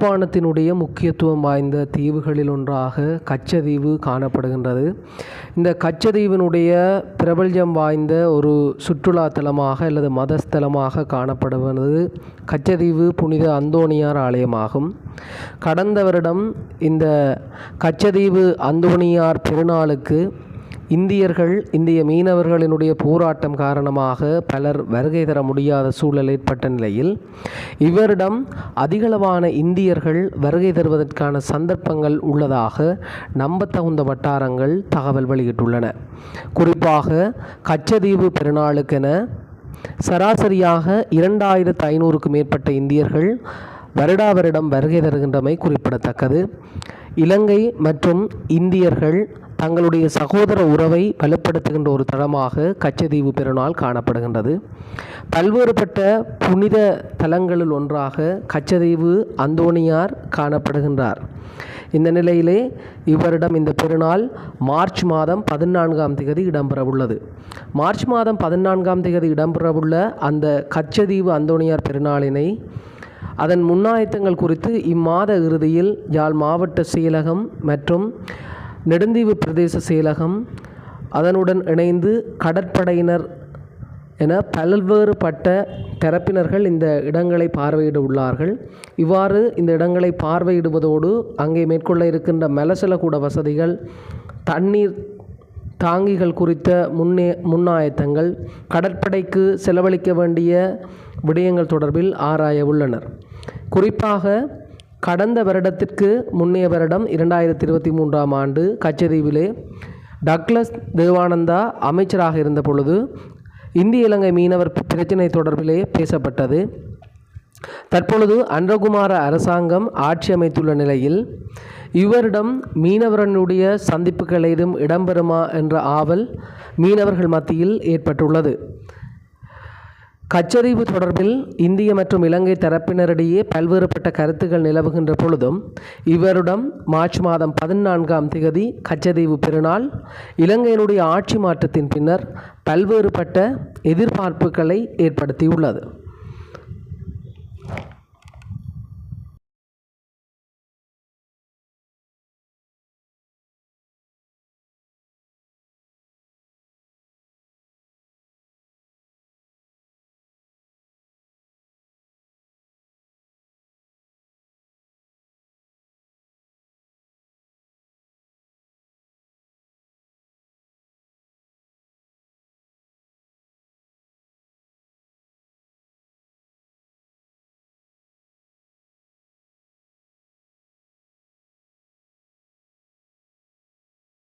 யாழ்ப்பாணத்தினுடைய முக்கியத்துவம் வாய்ந்த தீவுகளில் ஒன்றாக கச்சதீவு காணப்படுகின்றது. இந்த கச்சதீவினுடைய பிரபல்யம் வாய்ந்த ஒரு சுற்றுலா தலமாக அல்லது மதஸ்தலமாக காணப்படுவது கச்சதீவு புனித அந்தோணியார் ஆலயமாகும். கடந்த வருடம் இந்த கச்சதீவு அந்தோணியார் பெருநாளுக்கு இந்தியர்கள் இந்திய மீனவர்களினுடைய போராட்டம் காரணமாக பலர் வருகை தர முடியாத சூழல் ஏற்பட்ட நிலையில் இவரிடம் அதிகளவான இந்தியர்கள் வருகை தருவதற்கான சந்தர்ப்பங்கள் உள்ளதாக நம்பத்தகுந்த வட்டாரங்கள் தகவல் வெளியிட்டுள்ளன. குறிப்பாக கச்சதீவு பெருநாளுக்கென சராசரியாக இரண்டாயிரத்து ஐநூறுக்கும் மேற்பட்ட இந்தியர்கள் வருடா வருடம் வருகை தருகின்றமை குறிப்பிடத்தக்கது. இலங்கை மற்றும் இந்தியர்கள் தங்களுடைய சகோதர உறவை வலுப்படுத்துகின்ற ஒரு தளமாக கச்சதீவு பெருநாள் காணப்படுகின்றது. பல்வேறுபட்ட புனித தலங்களில் ஒன்றாக கச்சதீவு அந்தோணியார் காணப்படுகின்றார். இந்த நிலையிலே இவரிடம் இந்த பெருநாள் மார்ச் மாதம் பதினான்காம் தேதி இடம்பெறவுள்ளது. மார்ச் மாதம் பதினான்காம் தேதி இடம்பெறவுள்ள அந்த கச்சதீவு அந்தோணியார் பெருநாளினை அதன் முன்னாயத்தங்கள் குறித்து இம்மாத இறுதியில் யாழ் மாவட்ட செயலகம் மற்றும் நெடுந்தீவு பிரதேச செயலகம் அதனுடன் இணைந்து கடற்படையினர் என பல்வேறுபட்ட தரப்பினர்கள் இந்த இடங்களை பார்வையிட உள்ளார்கள். இவ்வாறு இந்த இடங்களை பார்வையிடுவதோடு அங்கே மேற்கொள்ள இருக்கின்ற மலசலக்கூட வசதிகள் தண்ணீர் தாங்கிகள் குறித்த முன்னே முன்னாயத்தங்கள் கடற்படைக்கு செலவழிக்க வேண்டிய விடயங்கள் தொடர்பில் ஆராய உள்ளனர். குறிப்பாக கடந்த வருடத்திற்கு முன்னைய வருடம் இரண்டாயிரத்தி இருபத்தி மூன்றாம் ஆண்டு கச்சதீவிலே டக்ளஸ் தேவானந்தா அமைச்சராக இருந்த பொழுது இந்திய இலங்கை மீனவர் பிரச்சினை தொடர்பிலே பேசப்பட்டது. தற்பொழுது அன்றகுமார அரசாங்கம் ஆட்சி அமைத்துள்ள நிலையில் இவரிடம் மீனவரனுடைய சந்திப்புகள் ஏதும் இடம்பெறுமா என்ற ஆவல் மீனவர்கள் மத்தியில் ஏற்பட்டுள்ளது. கச்சரிவு தொடர்பில் இந்திய மற்றும் இலங்கை தரப்பினரிடையே பல்வேறுபட்ட கருத்துக்கள் நிலவுகின்ற பொழுதும் இவரிடம் மார்ச் மாதம் பதினான்காம் திகதி கச்சதீவு பெருநாள் இலங்கையினுடைய ஆட்சி மாற்றத்தின் பின்னர் பல்வேறுபட்ட எதிர்பார்ப்புகளை ஏற்படுத்தியுள்ளது.